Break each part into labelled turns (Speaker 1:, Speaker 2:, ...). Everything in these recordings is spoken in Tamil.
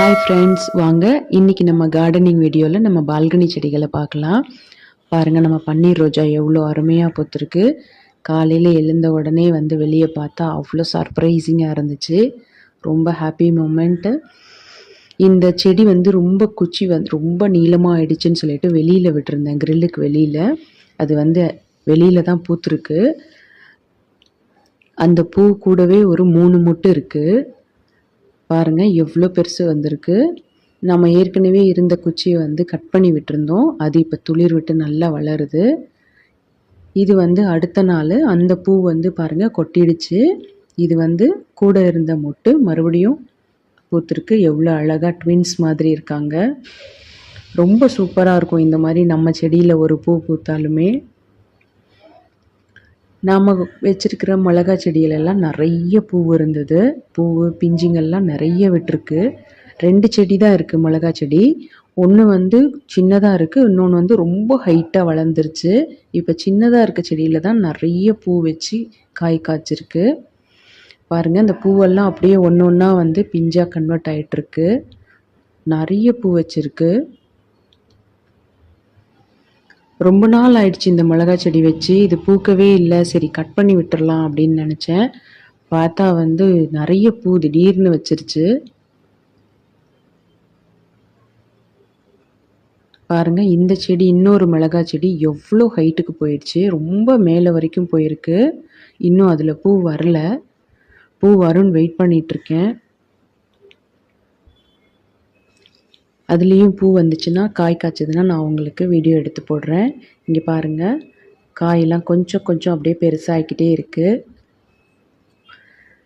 Speaker 1: ஹாய் ஃப்ரெண்ட்ஸ் வாங்க. இன்னைக்கு நம்ம கார்டனிங் வீடியோவில் நம்ம பால்கனி செடிகளை பார்க்கலாம். பாருங்கள் நம்ம பன்னீர் ரோஜா எவ்வளோ அருமையாக பூத்துருக்கு. காலையில் எழுந்த உடனே வந்து வெளியே பார்த்தா அவ்வளோ சர்ப்ரைசிங்காக இருந்துச்சு. ரொம்ப ஹாப்பி மூமெண்ட்டு இந்த செடி வந்து ரொம்ப குச்சி வந்து ரொம்ப நீளமாக ஆயிடுச்சுன்னு சொல்லிட்டு வெளியில் விட்டுருந்தேன் கிரில்லுக்கு வெளியில். அது வந்து வெளியில் தான் பூத்துருக்கு. அந்த பூ கூடவே ஒரு மூணு முட்டு இருக்குது பாருங்கள் எவ்வளோ பெருசு வந்திருக்கு. நம்ம ஏற்கனவே இருந்த குச்சியை வந்து கட் பண்ணி விட்டுருந்தோம். அது இப்போ துளிர் விட்டு நல்லா வளருது. இது வந்து அடுத்த நாள் அந்த பூ வந்து பாருங்கள் கொட்டிடுச்சு. இது வந்து கூட இருந்த மொட்டு மறுபடியும் பூத்திருக்கு. எவ்வளோ அழகாக ட்வின்ஸ் மாதிரி இருக்காங்க. ரொம்ப சூப்பராக இருக்கும் இந்த மாதிரி நம்ம செடியில் ஒரு பூ பூத்தாலுமே. நாம் வச்சிருக்கிற மிளகா செடியிலெல்லாம் நிறைய பூ இருந்தது. பூ பிஞ்சுங்கள்லாம் நிறைய விட்டுருக்கு. ரெண்டு செடி தான் இருக்குது மிளகா செடி. ஒன்று வந்து சின்னதாக இருக்குது இன்னொன்று வந்து ரொம்ப ஹைட்டாக வளர்ந்துருச்சு. இப்போ சின்னதாக இருக்க செடியில் தான் நிறைய பூ வச்சு காய் காய்ச்சிருக்கு. பாருங்கள் இந்த பூவெல்லாம் அப்படியே ஒன்று ஒன்றா வந்து பிஞ்சாக கன்வெர்ட் ஆகிட்டுருக்கு நிறைய பூ வச்சுருக்கு. ரொம்ப நாள் ஆயிடுச்சு இந்த மிளகா செடி வச்சு. இது பூக்கவே இல்லை. சரி கட் பண்ணி விட்டுடலாம் அப்படின்னு நினச்சேன். பார்த்தா வந்து நிறைய பூ திடீர்னு வச்சிருச்சு. பாருங்கள் இந்த செடி இன்னொரு மிளகா செடி எவ்வளோ ஹைட்டுக்கு போயிடுச்சு. ரொம்ப மேலே வரைக்கும் போயிருக்கு. இன்னும் அதில் பூ வரல. பூ வரும்னு வெயிட் பண்ணிகிட்ருக்கேன் அதுலேயும் பூ வந்துச்சுன்னா காய் காய்ச்சதுன்னா நான் உங்களுக்கு வீடியோ எடுத்து போடுறேன். இங்கே பாருங்கள் காயெல்லாம் கொஞ்சம் கொஞ்சம் அப்படியே பெருசாகிக்கிட்டே இருக்குது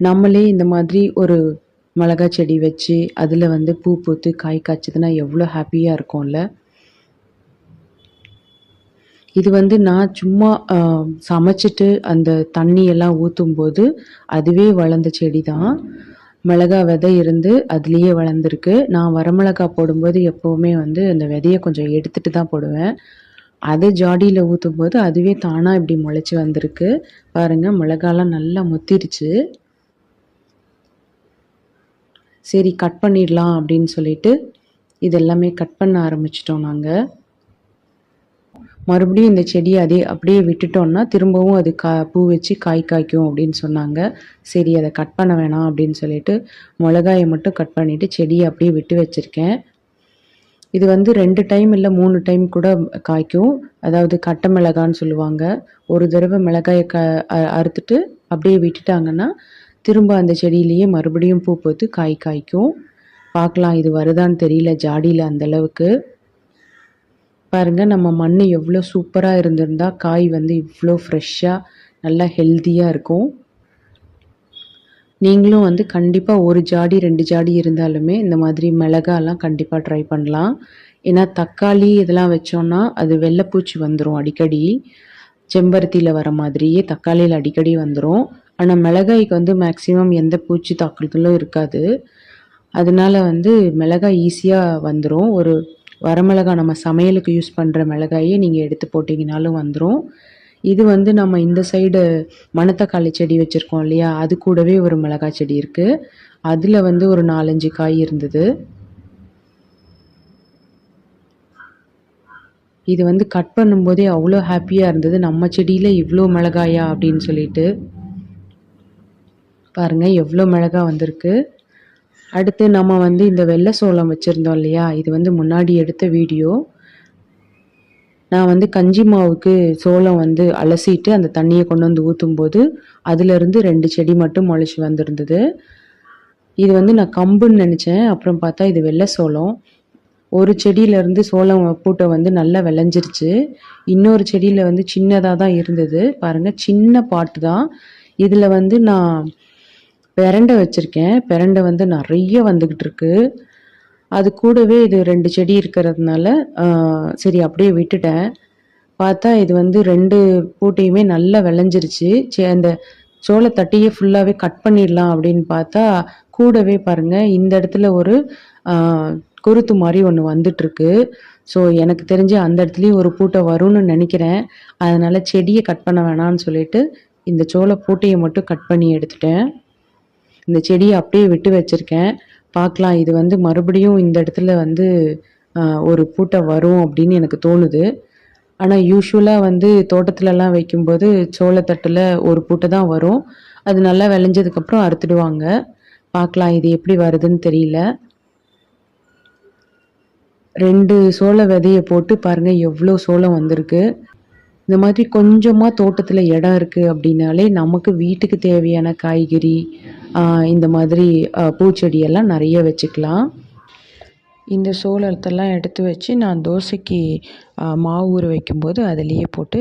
Speaker 1: நம்மளே இந்த மாதிரி ஒரு மிளகா செடி வச்சு அதில் வந்து பூ பூத்து காய் காய்ச்சதுன்னா எவ்வளோ ஹாப்பியாக இருக்கும்ல. இது வந்து நான் சும்மா சமைச்சிட்டு அந்த தண்ணியெல்லாம் ஊற்றும்போது அதுவே வளர்ந்த செடி தான் மிளகா விதை இருந்து அதுலேயே வளர்ந்துருக்கு. நான் வரமிளகா போடும்போது எப்போவுமே வந்து அந்த விதையை கொஞ்சம் எடுத்துட்டு தான் போடுவேன். அது ஜாடியில் ஊற்றும் போது அதுவே தானாக இப்படி முளைச்சி வந்திருக்கு. பாருங்கள் மிளகாலாம் நல்லா முத்திருச்சு. சரி கட் பண்ணிடலாம் அப்படின்னு சொல்லிட்டு இதெல்லாமே கட் பண்ண ஆரம்பிச்சிட்டோம் நாங்கள் மறுபடியும் இந்த செடியை அதே அப்படியே விட்டுட்டோம்னா திரும்பவும் அது கா பூ வச்சு காய் காய்க்கும் அப்படின்னு சொன்னாங்க. சரி அதை கட் பண்ண வேணாம் அப்படின்னு சொல்லிட்டு மிளகாயை மட்டும் கட் பண்ணிவிட்டு செடியை அப்படியே விட்டு வச்சுருக்கேன். இது வந்து ரெண்டு டைம் இல்லை மூணு டைம் கூட காய்க்கும். அதாவது கட்டை மிளகான்னு சொல்லுவாங்க. ஒரு தடவை மிளகாயை க அ- அறுத்துட்டு அப்படியே விட்டுட்டாங்கன்னா திரும்ப அந்த செடியிலேயே மறுபடியும் பூ பூத்து காய் காய்க்கும். பார்க்கலாம் இது வருதான்னு தெரியல ஜாடியில் அந்த பாருங்கள் நம்ம மண் எவ்வளோ சூப்பராக இருந்திருந்தா காய் வந்து இவ்வளோ ஃப்ரெஷ்ஷாக நல்லா ஹெல்த்தியாக இருக்கும். நீங்களும் வந்து கண்டிப்பாக ஒரு ஜாடி ரெண்டு ஜாடி இருந்தாலுமே இந்த மாதிரி மிளகாலாம் கண்டிப்பாக ட்ரை பண்ணலாம். ஏன்னா தக்காளி இதெல்லாம் வச்சோன்னா அது வெள்ளைப்பூச்சி வந்துடும் அடிக்கடி. செம்பருத்தியில் வர மாதிரியே தக்காளியில் அடிக்கடி வந்துடும் ஆனால் மிளகாய்க்கு வந்து மேக்ஸிமம் எந்த பூச்சி தாக்குதலும் இருக்காது. அதனால வந்து மிளகாய் ஈஸியாக வந்துடும் ஒரு வரமிளகாய் நம்ம சமையலுக்கு யூஸ் பண்ணுற மிளகாயே நீங்கள் எடுத்து போட்டிங்கனாலும் வந்துடும் இது வந்து நம்ம இந்த சைடு மணத்தக்காளி செடி வச்சுருக்கோம் இல்லையா? அது கூடவே ஒரு மிளகாய் செடி இருக்குது அதில் வந்து ஒரு நாலஞ்சு காய் இருந்தது. இது வந்து கட் பண்ணும்போதே அவ்வளோ ஹாப்பியாக இருந்தது. நம்ம செடியில் இவ்வளோ மிளகாயா அப்படின்னு சொல்லிட்டு. பாருங்கள் எவ்வளோ மிளகா வந்திருக்கு. அடுத்து நம்ம வந்து இந்த வெள்ளை சோளம் வச்சுருந்தோம் இல்லையா? இது வந்து முன்னாடி எடுத்த வீடியோ. நான் வந்து கஞ்சி மாவுக்கு சோளம் வந்து அலசிட்டு அந்த தண்ணியை கொண்டு வந்து ஊற்றும்போது அதுலேருந்து ரெண்டு செடி மட்டும் முளைச்சி வந்திருந்தது. இது வந்து நான் கம்புன்னு நினச்சேன். அப்புறம் பார்த்தா இது வெள்ளை சோளம். ஒரு செடியிலேருந்து சோளம் பூட்டை வந்து நல்லா விளைஞ்சிருச்சு. இன்னொரு செடியில் வந்து சின்னதாக தான் இருந்தது. பாருங்கள் சின்ன பாட்டு தான். இதில் வந்து நான் பெரண்டை வச்சுருக்கேன். பெரண்டை வந்து நிறைய வந்துக்கிட்டு இருக்கு. அது கூடவே இது ரெண்டு செடி இருக்கிறதுனால சரி அப்படியே விட்டுட்டேன். பார்த்தா இது வந்து ரெண்டு பூட்டையுமே நல்லா விளைஞ்சிருச்சு. சே அந்த சோளத்தட்டையே ஃபுல்லாகவே கட் பண்ணிடலாம் அப்படின்னு பார்த்தா கூடவே பாருங்கள் இந்த இடத்துல ஒரு குருத்து மாதிரி ஒன்று வந்துட்டுருக்கு ஸோ எனக்கு தெரிஞ்சு அந்த இடத்துலையும் ஒரு பூட்டை வரும்னு நினைக்கிறேன். அதனால் செடியை கட் பண்ண வேணான்னு சொல்லிட்டு இந்த சோள பூட்டையை மட்டும் கட் பண்ணி எடுத்துட்டேன். இந்த செடியை அப்படியே விட்டு வச்சிருக்கேன். பார்க்கலாம் இது வந்து மறுபடியும் இந்த இடத்துல வந்து ஒரு பூட்டை வரும் அப்படின்னு எனக்கு தோணுது. ஆனால் யூஸ்வலாக வந்து தோட்டத்துலலாம் வைக்கும்போது சோளத்தட்டில் ஒரு பூட்டை தான் வரும். அது நல்லா விளைஞ்சதுக்கப்புறம் அறுத்துடுவாங்க. பார்க்கலாம் இது எப்படி வருதுன்னு தெரியல. ரெண்டு சோள விதையை போட்டு பாருங்கள் எவ்வளோ சோளம் வந்திருக்கு. இந்த மாதிரி கொஞ்சமாக தோட்டத்தில் இடம் இருக்குது அப்படின்னாலே நமக்கு வீட்டுக்கு தேவையான காய்கறி இந்த மாதிரி பூச்செடியெல்லாம் நிறைய வச்சுக்கலாம். இந்த சோளத்தெல்லாம் எடுத்து வச்சு நான் தோசைக்கு மாவு ஊற வைக்கும்போது அதிலேயே போட்டு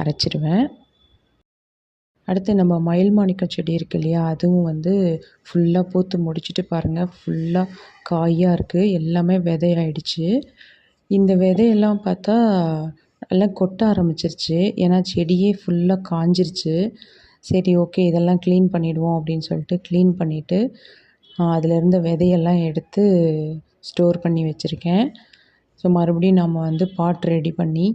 Speaker 1: அரைச்சிடுவேன் அடுத்து நம்ம மயில் மாணிக்கம் செடி இருக்கு இல்லையா அதுவும் வந்து ஃபுல்லாக பூத்து முடிச்சிட்டு பாருங்கள் ஃபுல்லாக காயாக இருக்குது எல்லாமே விதையாயிடுச்சு. இந்த விதையெல்லாம் பார்த்தா எல்லாம் கொட்ட ஆரம்பிச்சிருச்சு. ஏன்னா செடியே ஃபுல்லாக காஞ்சிருச்சு. சரி ஓகே இதெல்லாம் க்ளீன் பண்ணிவிடுவோம் அப்படின்னு சொல்லிட்டு க்ளீன் பண்ணிவிட்டு அதில் இருந்த விதையெல்லாம் எடுத்து ஸ்டோர் பண்ணி வச்சுருக்கேன். ஸோ மறுபடியும் நம்ம வந்து பாட் ரெடி பண்ணி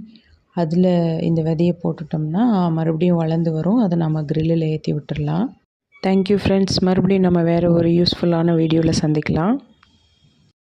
Speaker 1: அதில் இந்த விதையை போட்டுட்டோம்னா மறுபடியும் வளர்ந்து வரும். அதை நம்ம கிரில்லில் ஏற்றி விட்டுடலாம் தேங்க்யூ ஃப்ரெண்ட்ஸ் மறுபடியும் நம்ம வேறு ஒரு யூஸ்ஃபுல்லான வீடியோவில் சந்திக்கலாம்.